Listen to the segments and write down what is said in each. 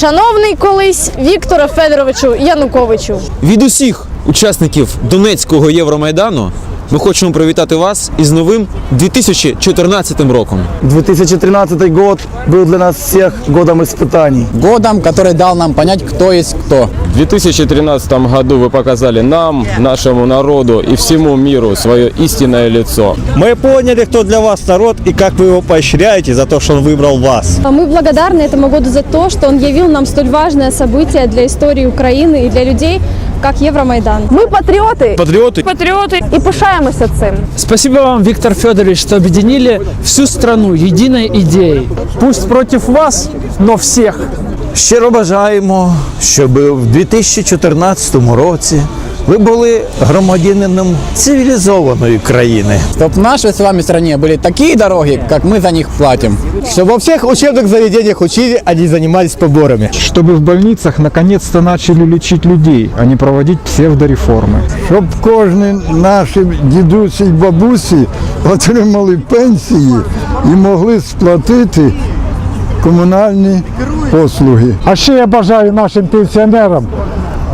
Шановний колись Віктора Федоровичу Януковичу. Від усіх учасників Донецького Євромайдану ми хочемо привітати вас із новим 2014 роком. 2013 год был для нас всех годом испытаний. годом, который дал нам понять, кто есть кто. В 2013 году вы показали нам, нашему народу и всему миру свое истинное лицо. Мы поняли, кто для вас народ и как вы его поощряете за то, что он выбрал вас. Мы благодарны этому году за то, что он явил нам столь важное событие для истории Украины и для людей, как Евромайдан. Ми патріоти Патриоты. патріоти і пишаємося цим. Спасибо вам, Виктор Федорович, что объединили всю страну единой идеей. Пусть против вас, но всех. Щиро бажаємо, щоб в 2014 році ви були громадянином цивілізованої країни. Чтоб в нашей с вами стране были такие дороги, как мы за них платим. Щоб во всіх учебних заведениях учили, а не занимались поборами. чтобы в больницах наконец-то начали лечить людей, а не проводить псевдореформы. щоб кожен наші дідусі й бабусі отримали пенсії і могли сплатити комунальні послуги. А ще я бажаю нашим пенсіонерам,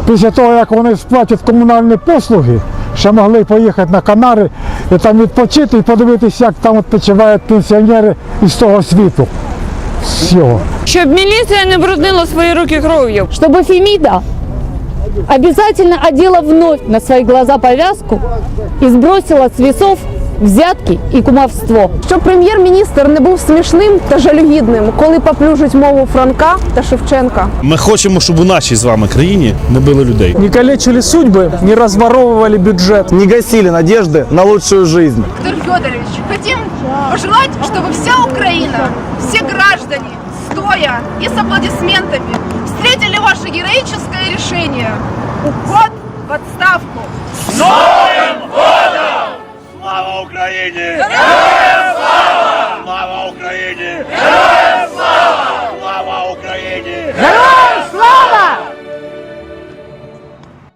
після того, як вони сплатять комунальні послуги, ще могли поїхати на Канари і там відпочити і подивитися, як там відпочивають пенсіонери із того світу. Всього. Щоб міліція не бруднила свої руки кров'ю. Чтобы Фемида обязательно одела вновь на свои глаза повязку и сбросила с весов взятки и кумовство. Щоб прем'єр-міністр не був смішним та жалюгідним, коли поплюжить мову Франка та Шевченка. Ми хочемо, щоб у нашій з вами країні не били людей. Не калечили судьбы, не разворовывали бюджет. Не гасили надежды на лучшую жизнь. Виктор Федорович, хотим пожелать, чтобы вся Украина, все граждане, стоя и с аплодисментами, встретили ваше героическое решение – Yeah.